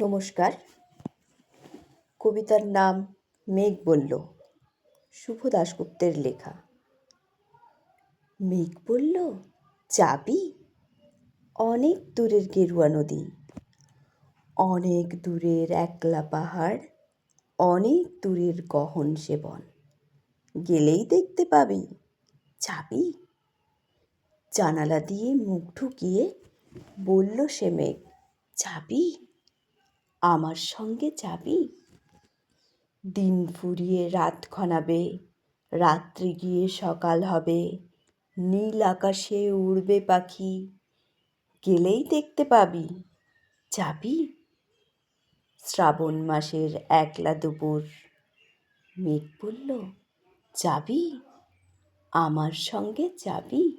নমস্কার। কবিতার নাম মেঘ বলল, শুভ দাশগুপ্তের লেখা। মেঘ বলল, যাবি? অনেক দূরের গেরুয়া নদী, অনেক দূরের একলা পাহাড়, অনেক দূরের গহন সেবন। গেলেই দেখতে পাবি। যাবি? জানালা দিয়ে মুখ ঢুকিয়ে বলল সে মেঘ, যাবি? আমার সঙ্গে যাবি? দিন ফুরিয়ে রাত খনাবে, রাত্রি গিয়ে সকাল হবে, নীল আকাশে উড়বে পাখি, গেলেই দেখতে পাবি। যাবি? শ্রাবণ মাসের একলা দুপুর, মেঘ বলল, যাবি? আমার সঙ্গে যাবি?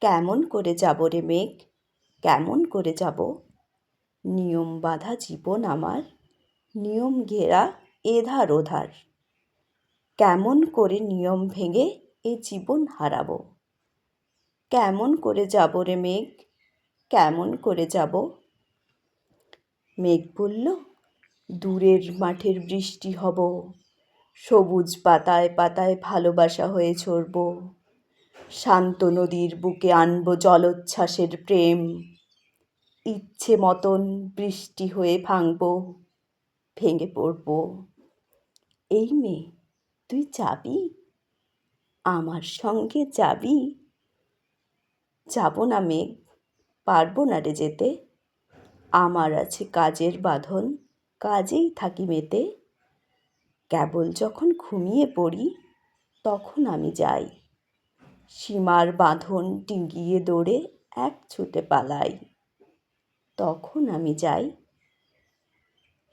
কেমন করে যাব রে মেঘ? কেমন করে যাব? নিয়ম বাঁধা জীবন আমার, নিয়ম ঘেরা এধার ওধার। কেমন করে নিয়ম ভেঙে এ জীবন হারাবো? কেমন করে যাব রে মেঘ? কেমন করে যাব? মেঘ বলল, দূরের মাঠের বৃষ্টি হব, সবুজ পাতায় পাতায় ভালোবাসা হয়ে ছড়ব শান্ত নদীর বুকে আনব জলোচ্ছ্বাসের প্রেম ইচ্ছে মতন বৃষ্টি হয়ে ভাঙব, ভেঙে পড়ব। এই মেয়ে, তুই যাবি? আমার সঙ্গে যাবি? যাব না মেঘ, পারব না রে যেতে। আমার আছে কাজের বাঁধন, কাজেই থাকি মেতে। কেবল যখন ঘুমিয়ে পড়ি, তখন আমি যাই। সীমার বাঁধন ডিঙ্গিয়ে দৌড়ে এক ছুটে পালাই। তখন আমি যাই।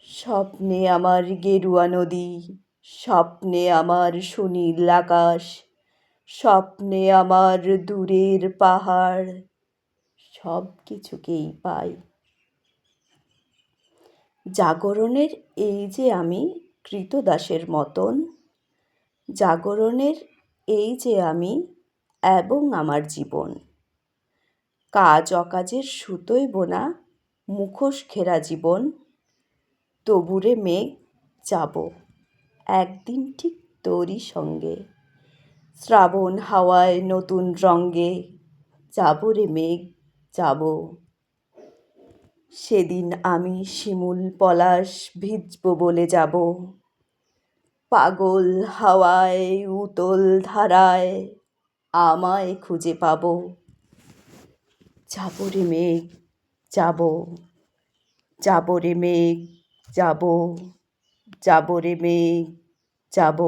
স্বপ্নে আমার গেরুয়া নদী, স্বপ্নে আমার সুনীল আকাশ, স্বপ্নে আমার দূরের পাহাড় সব কিছুকেই পাই। জাগরণের এই যে আমি কৃতদাসের মতন, জাগরণের এই যে আমি এবং আমার জীবন, কাজ অকাজের সুতোয় বোনা মুখোশ ঘেরা জীবন, তবুরে মেঘ যাব। একদিন ঠিক তোরই সঙ্গে। শ্রাবণ হাওয়ায় নতুন রঙ্গে যাব রে মেঘ, যাব। সেদিন আমি শিমুল পলাশ ভিজব বলে যাব। পাগল হাওয়ায় উতল ধারায় আমায় খুঁজে পাব। যাব রে মেঘ যাব। যাব রে মেঘ যাব। যাব রে মেঘ যাব।